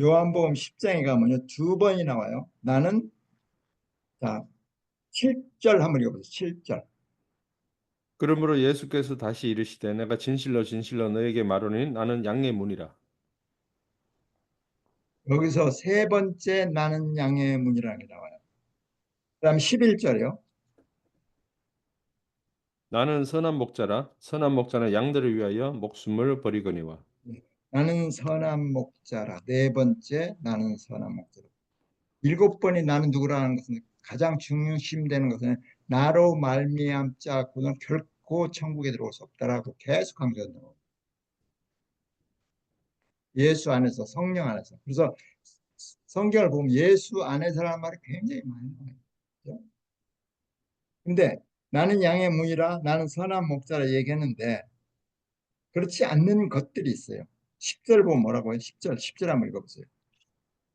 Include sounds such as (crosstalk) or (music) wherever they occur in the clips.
요한복음 10장에 가면요. 두 번이 나와요. 나는 자 7절 한번 읽어보세요. 7절. 그러므로 예수께서 다시 이르시되 내가 진실로 진실로 너에게 말하노니 나는 양의 문이라. 여기서 세 번째 나는 양의 문이라는 게 나와요. 그다음 11절이요. 나는 선한 목자라 선한 목자는 양들을 위하여 목숨을 버리거니와 나는 선한 목자라. 네 번째 나는 선한 목자라. 일곱 번이 나는 누구라는 것은 가장 중심되는 것은 나로 말미암자 하고는 결코 천국에 들어올 수 없다라고 계속 강조한다고. 예수 안에서 성령 안에서. 그래서 성경을 보면 예수 안에서라는 말이 굉장히 많이 나와요. 그죠? 근데 나는 양의 문이라 나는 선한 목자라 얘기했는데 그렇지 않는 것들이 있어요. 10절 보면 뭐라고 해요? 10절, 10절 한번 읽어보세요.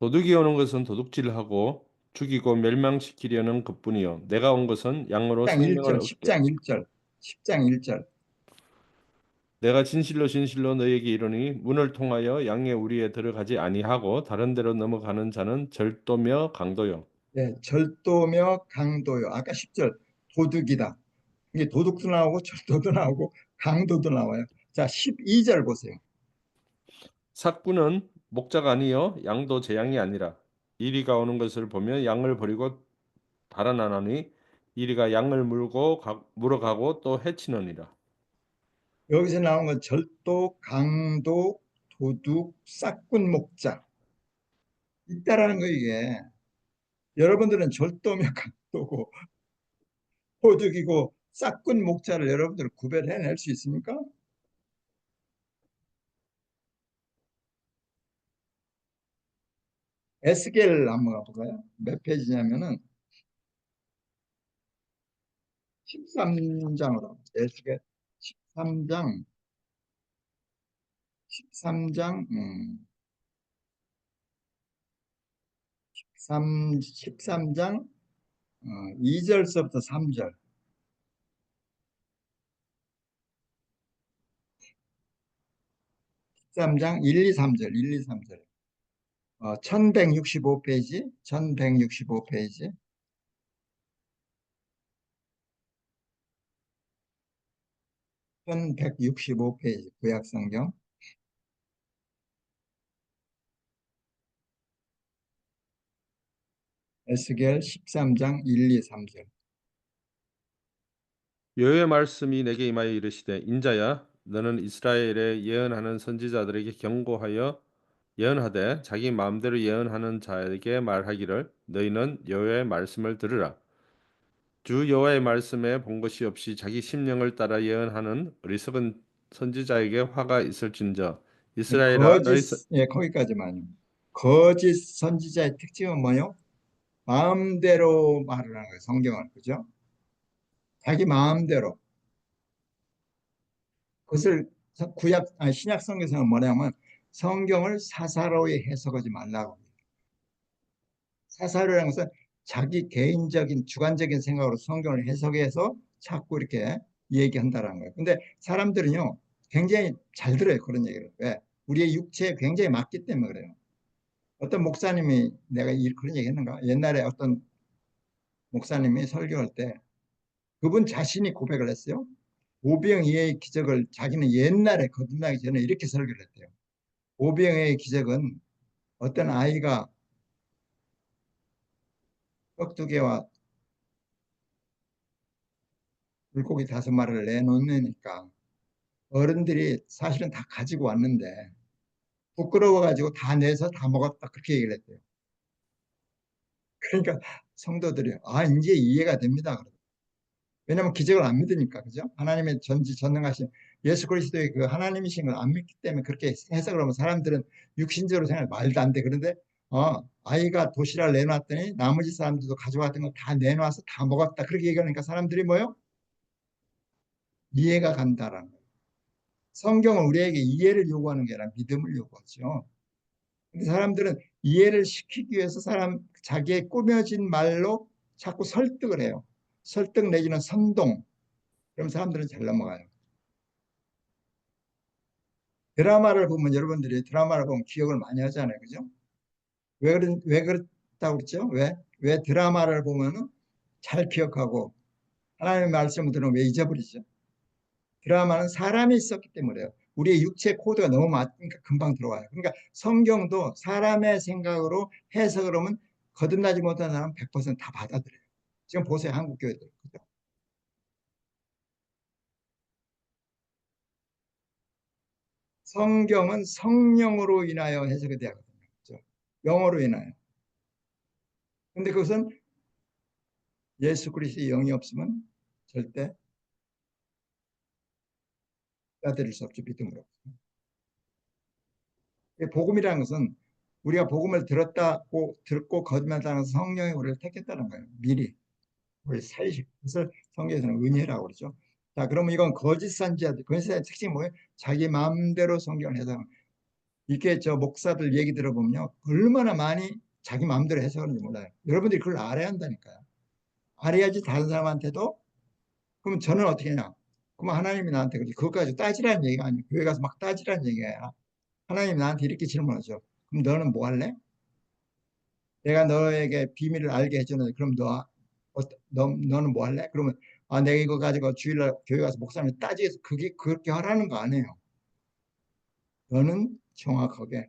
도둑이 오는 것은 도둑질하고 죽이고 멸망시키려는 것뿐이요 내가 온 것은 양으로 10장 생명을 1절, 얻게 10장 1절, 10장 1절. 내가 진실로 진실로 너에게 이르니 문을 통하여 양의 우리에 들어가지 아니하고 다른 데로 넘어가는 자는 절도며 강도요 네, 절도며 강도요. 아까 10절 도둑이다. 이게 도둑도 나오고 절도도 나오고 강도도 나와요. 자, 12절 보세요. 삭구는 목자가 아니요 양도 제 양이 아니라 이리가 오는 것을 보면 양을 버리고 달아나나니 이리가 양을 물고 가, 물어가고 또 해치느니라 여기서 나온 건 절도, 강도, 도둑, 싹군 목자. 있다라는 거 이게. 여러분들은 절도며 (laughs) 강도고 도둑이고 싹군 목자를 여러분들 구별해낼 수 있습니까? 에스겔 한번 가볼까요? 몇 페이지냐면은 13장으로 에스겔 13장. 13장 음, 13, 13장 어, 2절서부터 3절. 13장 1, 2, 3절 1, 2, 3절 어, 1165페이지? 1165페이지? 1165페이지 구약성경. 에스겔 13장 1, 2, 3절. 여호와의 말씀이 내게 임하여 이르시되 인자야 너는 이스라엘에 예언하는 선지자들에게 경고하여 예언하되 자기 마음대로 예언하는 자에게 말하기를 너희는 여호와의 말씀을 들으라 주 여호와의 말씀에 본 것이 없이 자기 심령을 따라 예언하는 어리석은 선지자에게 화가 있을진저 이스라엘아 너희 선- 거짓 예 거기까지만요 거짓 선지자의 특징은 뭐요? 마음대로 말을 하는 거예요 성경은 그죠? 자기 마음대로 그것을 서- 구약 아니 신약 성경에서는 뭐냐면 성경을 사사로이 해석하지 말라고 합니다. 사사로라는 것은 자기 개인적인 주관적인 생각으로 성경을 해석해서 자꾸 이렇게 얘기한다는 거예요. 근데 사람들은요 굉장히 잘 들어요 그런 얘기를 왜? 우리의 육체에 굉장히 맞기 때문에 그래요. 어떤 목사님이 내가 이- 그런 얘기 했는가? 옛날에 어떤 목사님이 설교할 때 그분 자신이 고백을 했어요. 오병이의 기적을 자기는 옛날에 거듭나기 전에 이렇게 설교를 했대요. 오병이의 기적은 어떤 아이가 떡두 개와 물고기 다섯 마리를 내놓으니까 어른들이 사실은 다 가지고 왔는데 부끄러워가지고 다 내서 다 먹었다 그렇게 얘기를 했대요. 그러니까 성도들이 아 이제 이해가 됩니다. 왜냐하면 기적을 안 믿으니까 그죠? 하나님의 전지 전능하신 예수 그리스도의 그 하나님이신 걸 안 믿기 때문에 그렇게 해석을 하면 사람들은 육신적으로 생각 말도 안 돼. 그런데 어 아이가 도시락을 내놨더니 나머지 사람들도 가져왔던 거다 내놔서 다 먹었다. 그렇게 얘기하니까 사람들이 뭐요? 이해가 간다라는 거예요. 성경은 우리에게 이해를 요구하는 게 아니라 믿음을 요구하죠. 근데 사람들은 이해를 시키기 위해서 사람 자기의 꾸며진 말로 자꾸 설득을 해요. 설득 내지는 선동. 그럼 사람들은 잘 넘어가요. 드라마를 보면 여러분들이 드라마를 보면 기억을 많이 하잖아요. 그죠? 왜 그런 왜 그렇다고 그랬죠? 왜? 왜 드라마를 보면은 잘 기억하고 하나님의 말씀을 들으면 왜 잊어버리죠? 드라마는 사람이 있었기 때문에요. 우리의 육체 코드가 너무 맞으니까 금방 들어와요. 그러니까 성경도 사람의 생각으로 해석을 하면 거듭나지 못한 사람은 100%다 받아들여요. 지금 보세요. 한국 교회들. 그죠? 성경은 성령으로 인하여 해석이 되거든요. 그죠? 영어로 인하여. 근데 그것은 예수 그리스도의 영이 없으면 절대 받아들일 수 없죠. 믿음으로. 복음이라는 것은 우리가 복음을 들었다고 듣고 거듭났다는 성령이 우리를 택했다는 거예요. 미리 우리 사이식 그것을 성경에서는 은혜라고 그러죠. 자, 그러면 이건 거짓 선지자들 거짓 선지자 특징이 뭐예요? 자기 마음대로 성경을 해석. 이게 저 목사들 얘기 들어보면요, 얼마나 많이 자기 마음대로 해석하는지 몰라요. 여러분들이 그걸 알아야 한다니까요. 알아야지 다른 사람한테도 그럼 저는 어떻게 하냐? 그럼 하나님이 나한테. 그것까지 따지라는 얘기가 아니에요. 교회 가서 막 따지라는 얘기야. 하나님이 나한테 이렇게 질문하죠. 그럼 너는 뭐 할래? 내가 너에게 비밀을 알게 해주는데 그럼 너, 어, 너 너는 뭐 할래? 그러면 아 내가 이거 가지고 주일날 교회 가서 목사님 따지해서 그게 그렇게 하라는 거 아니에요. 너는 정확하게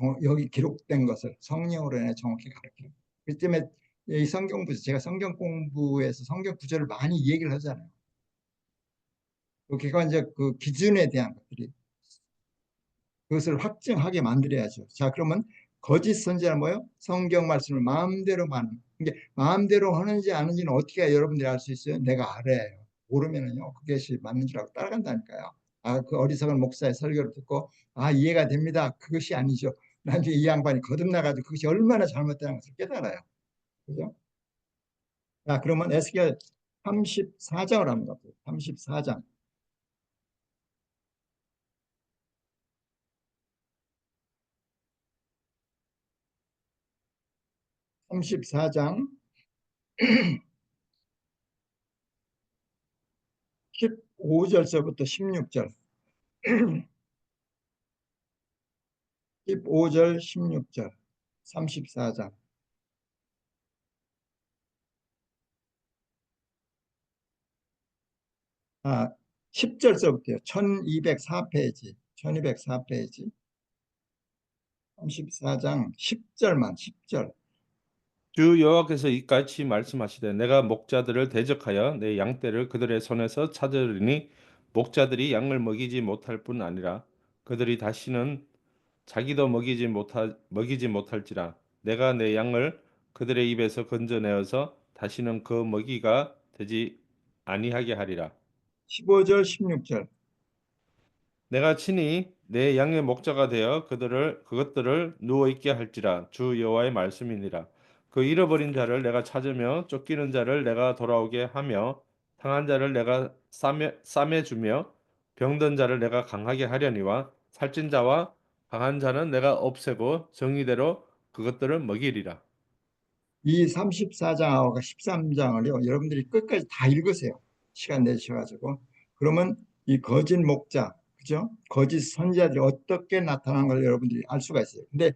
가르쳐. 여기 기록된 것을 성령으로 인해 정확히 가르쳐. 그 때문에 이 성경 구절 제가 성경 공부에서 성경 구절을 많이 얘기를 하잖아요. 그 객관적 그 기준에 대한 것들이 그것을 확증하게 만들어야죠. 자, 그러면 거짓 선지자는 뭐예요? 성경 말씀을 마음대로 만. 이게 마음대로 하는지 아는지는 어떻게 여러분들이 알 수 있어요? 내가 알아요. 모르면은요, 그것이 맞는 줄 알고 따라간다니까요. 아, 그 어리석은 목사의 설교를 듣고, 아, 이해가 됩니다. 그것이 아니죠. 나중에 이 양반이 거듭나가지고 그것이 얼마나 잘못되는 것을 깨달아요. 그죠? 자, 그러면 에스겔 34장을 합니다. 34장. 34장. 15절서부터 16절. 15절 16절 34장. 아 10절서부터요. 1204페이지 1204페이지. 34장 10절만 10절 주 여호와께서 이같이 말씀하시되 내가 목자들을 대적하여 내 양떼를 그들의 손에서 찾으리니 목자들이 양을 먹이지 못할 뿐 아니라 그들이 다시는 자기도 먹이지 못하, 먹이지 못할지라. 내가 내 양을 그들의 입에서 건져내어서 다시는 그 먹이가 되지 아니하게 하리라. 15절 16절. 내가 친히 내 양의 목자가 되어 그들을 그것들을 누워 있게 할지라. 주 여호와의 말씀이니라 그 잃어버린 자를 내가 찾으며 쫓기는 자를 내가 돌아오게 하며 상한 자를 내가 싸매, 싸매 주며 병든 자를 내가 강하게 하려니와 살찐 자와 강한 자는 내가 없애고 정의대로 그것들을 먹이리라. 이 34장하고 13장을요 여러분들이 끝까지 다 읽으세요. 시간 내셔가지고. 그러면 이 거짓 목자 그죠? 거짓 선지자들이 어떻게 나타난 걸 여러분들이 알 수가 있어요. 근데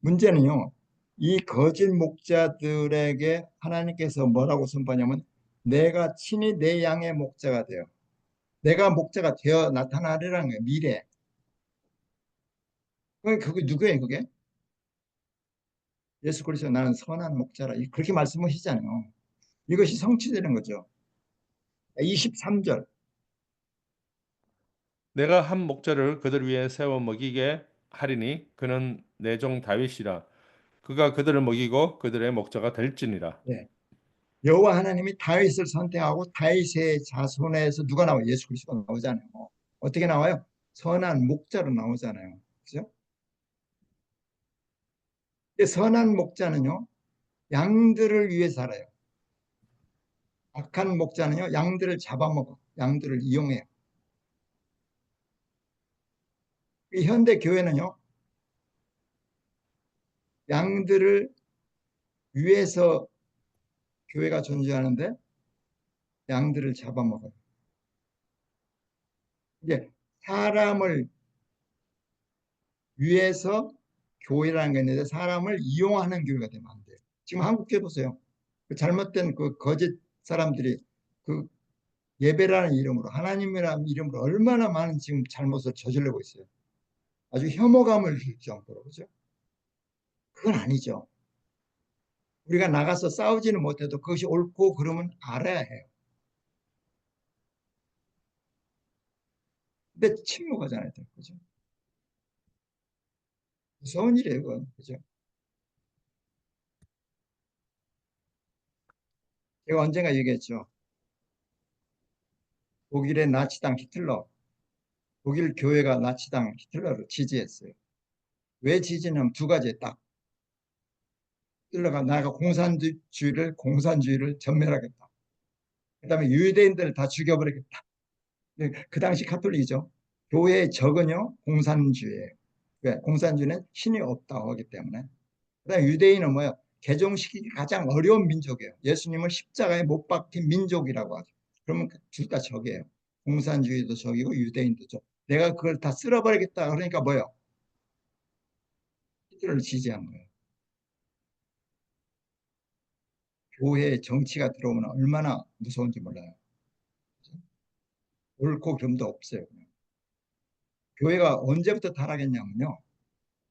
문제는요 이 거짓 목자들에게 하나님께서 뭐라고 선포하냐면 내가 친히 내 양의 목자가 되어 내가 목자가 되어 나타나리라는 거예요. 미래. 그게, 누구예요? 그게? 예수 그리스도 나는 선한 목자라. 그렇게 말씀하시잖아요. 이것이 성취되는 거죠. 23절. 내가 한 목자를 그들 위에 세워 먹이게 하리니 그는 내 종 다윗이라. 그가 그들을 먹이고 그들의 목자가 될지니라. 네. 여호와 하나님이 다윗을 선택하고 다윗의 자손에서 누가 나와요? 예수 그리스도가 나오잖아요. 어떻게 나와요? 선한 목자로 나오잖아요. 그죠? 선한 목자는요, 양들을 위해 살아요. 악한 목자는요, 양들을 잡아먹어. 양들을 이용해요. 이 현대 교회는요, 양들을 위해서 교회가 존재하는데 양들을 잡아먹어요. 이제 사람을 위에서 교회라는 게 있는데 사람을 이용하는 교회가 되면 안 돼요. 지금 한국 교회 보세요. 그 잘못된 그 거짓 사람들이 그 예배라는 이름으로 하나님이라는 이름으로 얼마나 많은 지금 잘못을 저지르고 있어요. 아주 혐오감을 줄 정도로 그죠? 그건 아니죠. 우리가 나가서 싸우지는 못해도 그것이 옳고 그러면 알아야 해요. 근데 침묵하잖아요. 그죠? 무서운 일이에요. 그건. 그죠? 제가 언젠가 얘기했죠. 독일의 나치당 히틀러, 독일 교회가 나치당 히틀러를 지지했어요. 왜 지지냐면 두 가지 딱. 히틀러가 나가 공산주의를 공산주의를 전멸하겠다. 그다음에 유대인들을 다 죽여버리겠다. 네, 그 당시 카톨릭이죠. 교회의 적은요 공산주의예요. 왜? 공산주의는 신이 없다고 하기 때문에. 그다음에 유대인은 뭐예요? 개종시키기 가장 어려운 민족이에요. 예수님을 십자가에 못 박힌 민족이라고 하죠. 그러면 둘 다 적이에요. 공산주의도 적이고 유대인도 적. 내가 그걸 다 쓸어버리겠다. 그러니까 뭐예요? 히틀러를 지지한 거예요. 교회에 정치가 들어오면 얼마나 무서운지 몰라요. 옳고 그름도 없어요. 그냥. 교회가 언제부터 타락했냐면요.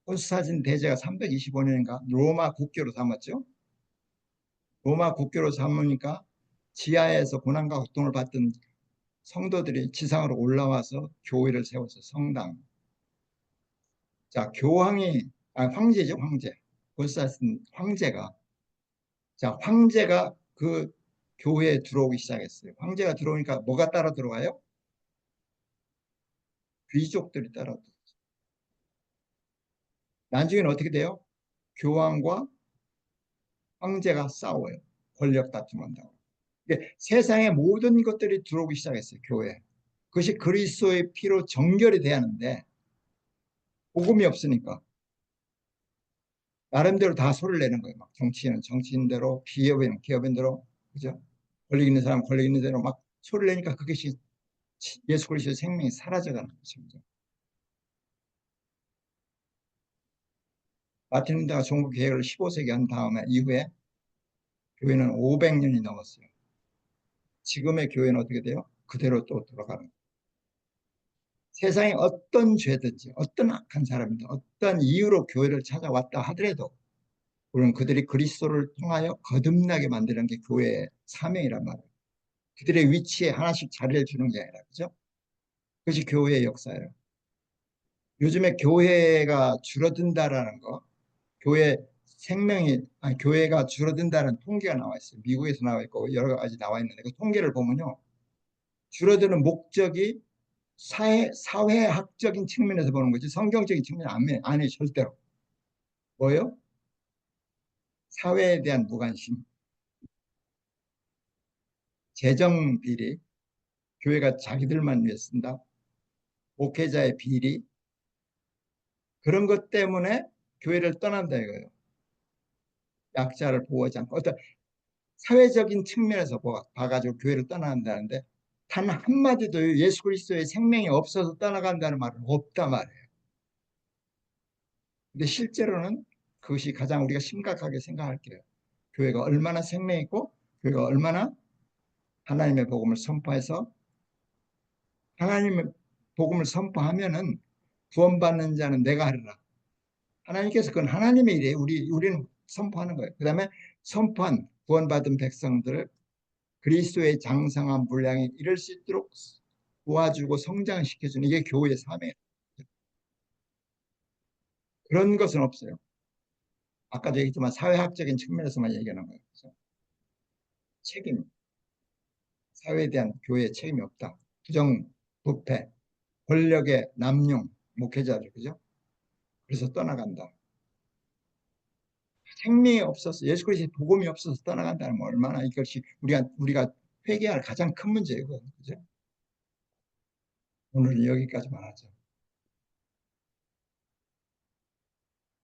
콘스타진 대제가 325년인가 로마 국교로 삼았죠. 로마 국교로 삼으니까 지하에서 고난과 고통을 받던 성도들이 지상으로 올라와서 교회를 세워서 성당. 자, 교황이 아 황제죠, 황제. 콘스타진 황제가 자, 황제가 그 교회에 들어오기 시작했어요. 황제가 들어오니까 뭐가 따라 들어와요? 귀족들이 따라 들어와요. 나중에는 어떻게 돼요? 교황과 황제가 싸워요. 권력 다툼한다고. 세상의 모든 것들이 들어오기 시작했어요. 교회. 그것이 그리스도의 피로 정결이 돼야 하는데 복음이 없으니까 나름대로 다 소리를 내는 거예요. 막 정치인은 정치인대로, 기업인은 기업인대로, 그죠? 권력 있는 사람 권력 있는 대로 막 소리를 내니까 그것이 예수 그리스도의 생명이 사라져가는. 그죠? 마틴 루터가 종교 개혁을 15세기 한 다음에 이후에 교회는 500년이 넘었어요. 지금의 교회는 어떻게 돼요? 그대로 또 돌아가는 거예요. 세상에 어떤 죄든지 어떤 악한 사람이든 어떤 이유로 교회를 찾아왔다 하더라도 우리는 그들이 그리스도를 통하여 거듭나게 만드는 게 교회의 사명이란 말이에요. 그들의 위치에 하나씩 자리를 주는 게 아니라 그죠? 그것이 교회의 역사예요. 요즘에 교회가 줄어든다라는 거, 교회 생명이 아니, 교회가 줄어든다는 통계가 나와 있어요. 미국에서 나와 있고 여러 가지 나와 있는데 그 통계를 보면요, 줄어드는 목적이 사회, 사회학적인 측면에서 보는 거지 성경적인 측면 아니에요. 아니 절대로. 뭐요? 사회에 대한 무관심. 재정 비리, 교회가 자기들만 위해 쓴다. 목회자의 비리, 그런 것 때문에 교회를 떠난다 이거예요. 약자를 보호하지 않고 어떤 사회적인 측면에서 봐가지고 교회를 떠난다는데 단 한마디도 예수 그리스도의 생명이 없어서 떠나간다는 말은 없다 말이에요. 근데 실제로는 그것이 가장 우리가 심각하게 생각할 게요. 교회가 얼마나 생명 있고 교회가 얼마나 하나님의 복음을 선포해서 하나님의 복음을 선포하면은 구원받는 자는 내가 하리라. 하나님께서 그건 하나님의 일이에요. 우리 우리는 선포하는 거예요. 그다음에 선포한 구원받은 백성들을 그리스도의 장성한 분량에 이를 수 있도록 도와주고 성장시켜주는 이게 교회의 사명이에요. 그런 것은 없어요. 아까도 얘기했지만 사회학적인 측면에서만 얘기하는 거예요. 책임, 사회에 대한 교회의 책임이 없다. 부정, 부패, 권력의 남용, 목회자들, 그죠? 그래서 떠나간다. 생명이 없어서 예수 그리스도의 복음이 없어서 떠나간다는 건 얼마나 이것이 우리가 우리가 회개할 가장 큰 문제예요. 그죠? 오늘은 여기까지만 하죠.